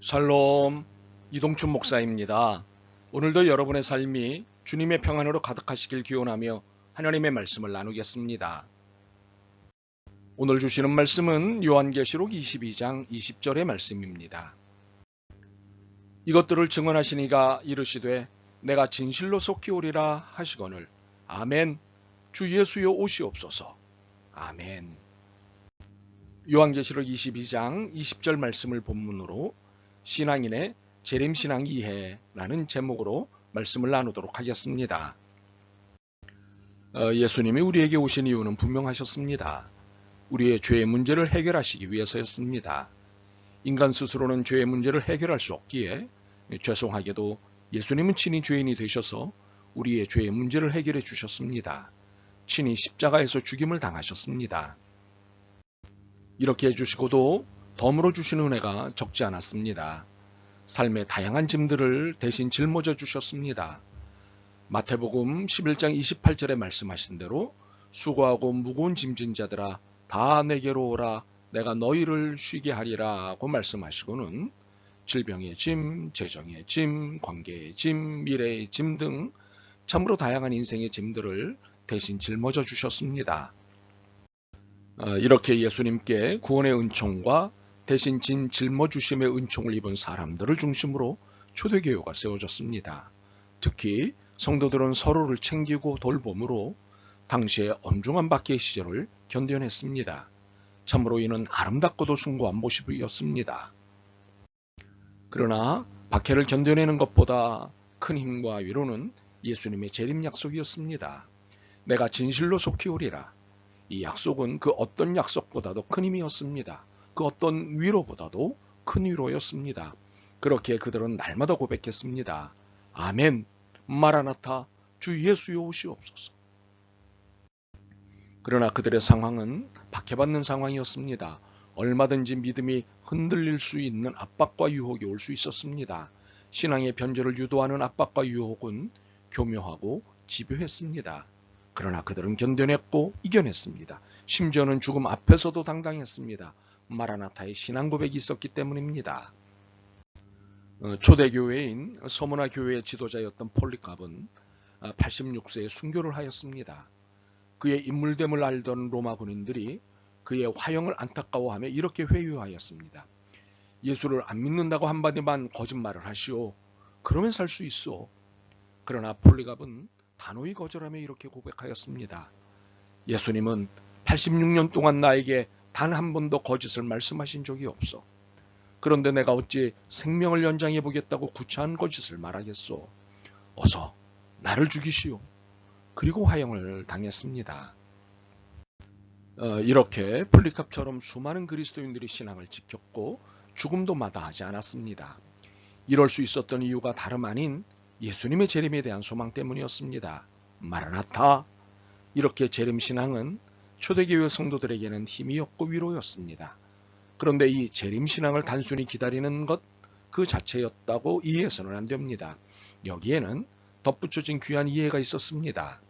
샬롬 이동춘 목사입니다. 오늘도 여러분의 삶이 주님의 평안으로 가득하시길 기원하며 하나님의 말씀을 나누겠습니다. 오늘 주시는 말씀은 요한계시록 22장 20절의 말씀입니다. 이것들을 증언하시니가 이르시되 내가 진실로 속히 오리라 하시거늘 아멘 주 예수여 오시옵소서 아멘 요한계시록 22장 20절 말씀을 본문으로 신앙인의 재림신앙 이해라는 제목으로 말씀을 나누도록 하겠습니다. 어, 예수님이 우리에게 오신 이유는 분명하셨습니다. 우리의 죄의 문제를 해결하시기 위해서였습니다. 인간 스스로는 죄의 문제를 해결할 수 없기에 죄송하게도 예수님은 친히 죄인이 되셔서 우리의 죄의 문제를 해결해 주셨습니다. 친히 십자가에서 죽임을 당하셨습니다. 이렇게 해주시고도 덤으로 주신 은혜가 적지 않았습니다. 삶의 다양한 짐들을 대신 짊어져 주셨습니다. 마태복음 11장 28절에 말씀하신 대로 수고하고 무거운 짐진 자들아 다 내게로 오라 내가 너희를 쉬게 하리라고 말씀하시고는 질병의 짐, 재정의 짐, 관계의 짐, 미래의 짐 등 참으로 다양한 인생의 짐들을 대신 짊어져 주셨습니다. 어, 이렇게 예수님께 구원의 은총과 대신 진 짊어주심의 은총을 입은 사람들을 중심으로 초대교회가 세워졌습니다. 특히 성도들은 서로를 챙기고 돌봄으로 당시의 엄중한 박해의 시절을 견뎌냈습니다. 참으로 이는 아름답고도 숭고한 모습이었습니다. 그러나 박해를 견뎌내는 것보다 큰 힘과 위로는 예수님의 재림 약속이었습니다. 내가 진실로 속히 오리라. 이 약속은 그 어떤 약속보다도 큰 힘이었습니다. 그 어떤 위로보다도 큰 위로였습니다. 그렇게 그들은 날마다 고백했습니다. 아멘, 마라나타, 주 예수여 오시옵소서. 그러나 그들의 상황은 박해받는 상황이었습니다. 얼마든지 믿음이 흔들릴 수 있는 압박과 유혹이 올 수 있었습니다. 신앙의 변절을 유도하는 압박과 유혹은 교묘하고 집요했습니다. 그러나 그들은 견뎌냈고 이겨냈습니다. 심지어는 죽음 앞에서도 당당했습니다. 마라나타의 신앙 고백이 있었기 때문입니다. 어, 초대교회인 서문화 교회의 지도자였던 폴리캅은 86세에 아, 순교를 하였습니다. 그의 인물됨을 알던 로마 군인들이 그의 화형을 안타까워하며 이렇게 회유하였습니다. 예수를 안 믿는다고 한마디만 거짓말을 하시오. 그러면 살 수 있어. 그러나 폴리갑은 단호히 거절하며 이렇게 고백하였습니다. 예수님은 86년 동안 나에게 단 한 번도 거짓을 말씀하신 적이 없어. 그런데 내가 어찌 생명을 연장해 보겠다고 구차한 거짓을 말하겠소. 어서 나를 죽이시오. 그리고 화형을 당했습니다. 어, 이렇게 플리캅처럼 수많은 그리스도인들이 신앙을 지켰고 죽음도 마다하지 않았습니다. 이럴 수 있었던 이유가 다름 아닌 예수님의 재림에 대한 소망 때문이었습니다. 마라나타 이렇게 재림 신앙은 초대교회 성도들에게는 힘이었고 위로였습니다. 그런데 이 재림신앙을 단순히 기다리는 것 그 자체였다고 이해해서는 안 됩니다. 여기에는 덧붙여진 귀한 이해가 있었습니다.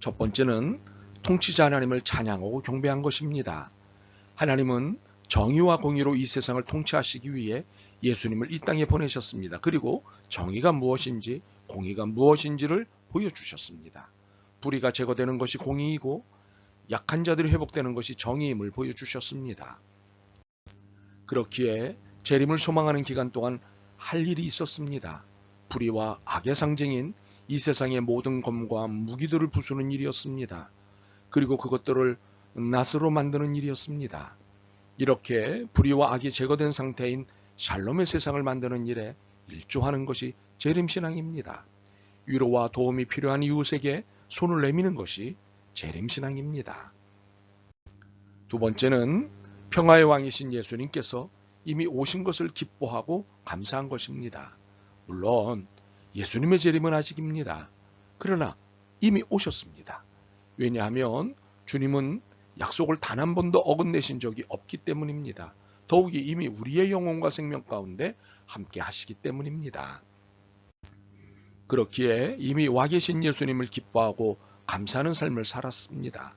첫 번째는 통치자 하나님을 찬양하고 경배한 것입니다. 하나님은 정의와 공의로 이 세상을 통치하시기 위해 예수님을 이 땅에 보내셨습니다. 그리고 정의가 무엇인지 공의가 무엇인지를 보여주셨습니다. 불의가 제거되는 것이 공의이고 약한 자들이 회복되는 것이 정의임을 보여주셨습니다. 그렇기에 재림을 소망하는 기간 동안 할 일이 있었습니다. 불의와 악의 상징인 이 세상의 모든 검과 무기들을 부수는 일이었습니다. 그리고 그것들을 낫으로 만드는 일이었습니다. 이렇게 불의와 악이 제거된 상태인 샬롬의 세상을 만드는 일에 일조하는 것이 재림신앙입니다. 위로와 도움이 필요한 이웃에게 손을 내미는 것이 재림신앙입니다. 두 번째는 평화의 왕이신 예수님께서 이미 오신 것을 기뻐하고 감사한 것입니다. 물론 예수님의 재림은 아직입니다. 그러나 이미 오셨습니다. 왜냐하면 주님은 약속을 단 한 번도 어긋내신 적이 없기 때문입니다. 더욱이 이미 우리의 영혼과 생명 가운데 함께 하시기 때문입니다. 그렇기에 이미 와 계신 예수님을 기뻐하고 감사하는 삶을 살았습니다.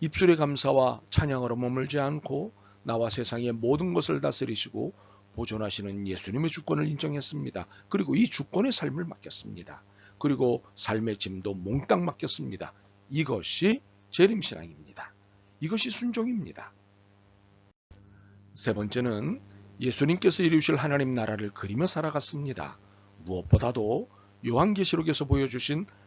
입술의 감사와 찬양으로 머물지 않고 나와 세상의 모든 것을 다스리시고 보존하시는 예수님의 주권을 인정했습니다. 그리고 이 주권의 삶을 맡겼습니다. 그리고 삶의 짐도 몽땅 맡겼습니다. 이것이 재림신앙입니다. 이것이 순종입니다. 세 번째는 예수님께서 이루실 하나님 나라를 그리며 살아갔습니다. 무엇보다도 요한계시록에서 보여주신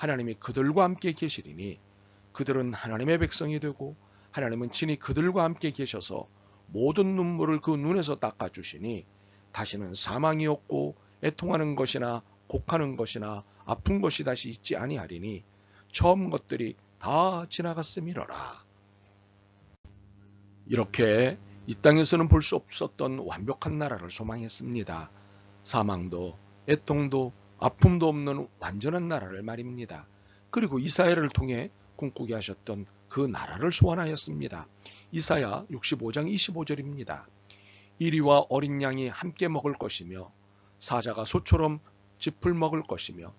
하나님이 그들과 함께 계시리니 그들은 하나님의 백성이 되고 하나님은 친히 그들과 함께 계셔서 모든 눈물을 그 눈에서 닦아주시니 다시는 사망이 없고 애통하는 것이나 곡하는 것이나 아픈 것이 다시 있지 아니하리니 처음 것들이 다 지나갔음이러라. 이렇게 이 땅에서는 볼 수 없었던 완벽한 나라를 소망했습니다. 사망도 애통도 아픔도 없는 완전한 나라를 말입니다. 그리고 이사야를 통해 꿈꾸게 하셨던 그 나라를 소환하였습니다. 이사야 65장 25절입니다. 이리와 어린 양이 함께 먹을 것이며 사자가 소처럼 짚을 먹을 것이며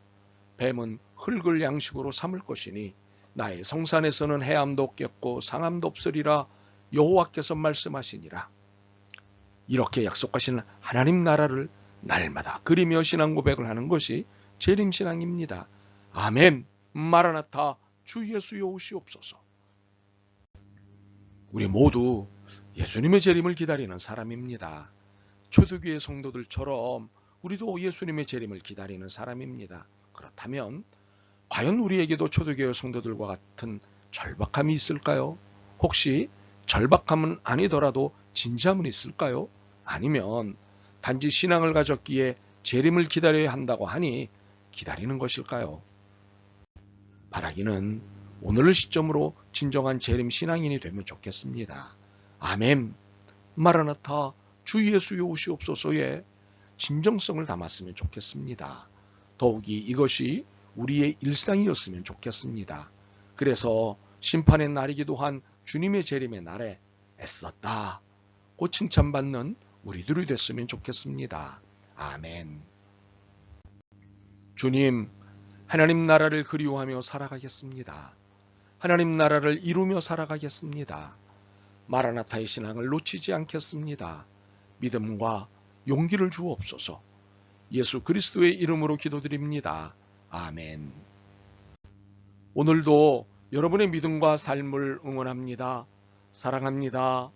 뱀은 흙을 양식으로 삼을 것이니 나의 성산에서는 해암도 없겠고 상암도 없으리라 여호와께서 말씀하시니라. 이렇게 약속하신 하나님 나라를 날마다 그리며 신앙 고백을 하는 것이 재림 신앙입니다. 아멘. 마라나타 주 예수여 오시옵소서. 우리 모두 예수님의 재림을 기다리는 사람입니다. 초대교회 성도들처럼 우리도 예수님의 재림을 기다리는 사람입니다. 그렇다면 과연 우리에게도 초대교회 성도들과 같은 절박함이 있을까요? 혹시 절박함은 아니더라도 진지함은 있을까요? 아니면 단지 신앙을 가졌기에 재림을 기다려야 한다고 하니 기다리는 것일까요? 바라기는 오늘을 시점으로 진정한 재림 신앙인이 되면 좋겠습니다. 아멘. 마라나타 주 예수여 오시옵소서의 진정성을 담았으면 좋겠습니다. 더욱이 이것이 우리의 일상이었으면 좋겠습니다. 그래서 심판의 날이기도 한 주님의 재림의 날에 애썼다. 고 칭찬받는 우리들이 됐으면 좋겠습니다. 아멘. 주님, 하나님 나라를 그리워하며 살아가겠습니다. 하나님 나라를 이루며 살아가겠습니다. 마라나타의 신앙을 놓치지 않겠습니다. 믿음과 용기를 주옵소서. 예수 그리스도의 이름으로 기도드립니다. 아멘. 오늘도 여러분의 믿음과 삶을 응원합니다. 사랑합니다.